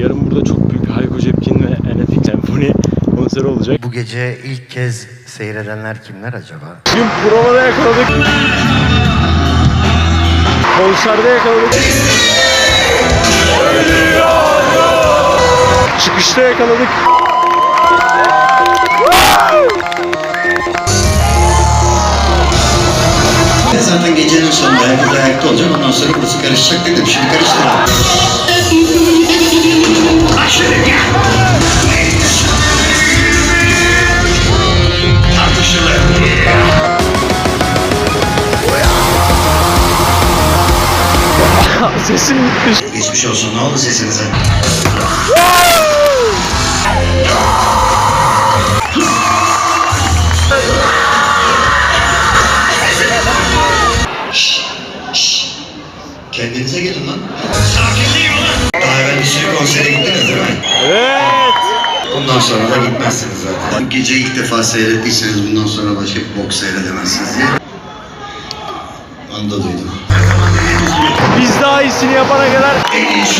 Yarın burada çok büyük bir Hayko Cepkin ve NFX Senfoni konseri olacak. Bu gece ilk kez seyredenler kimler acaba? Bugün provada yakaladık. Konserde yakaladık. Çıkışta yakaladık. Zaten gecenin sonunda herkes ayakta olacak. Ondan sonra burası karışacak dedim. Şimdi karıştıralım. Sesim gitti. Geçmiş olsun. Ne oldu sesinize? Şşş, şşş. Kendinize gelin lan. Sakinliğim lan. Daha evvel bir sürü konsere gittiniz değil mi? Evet. Bundan sonra da gitmezsiniz zaten. Gece ilk defa seyrettiyseniz bundan sonra başka bir bok seyredemezsiniz diye. Onu da duydum. Biz daha iyisini yapana kadar En iyisi.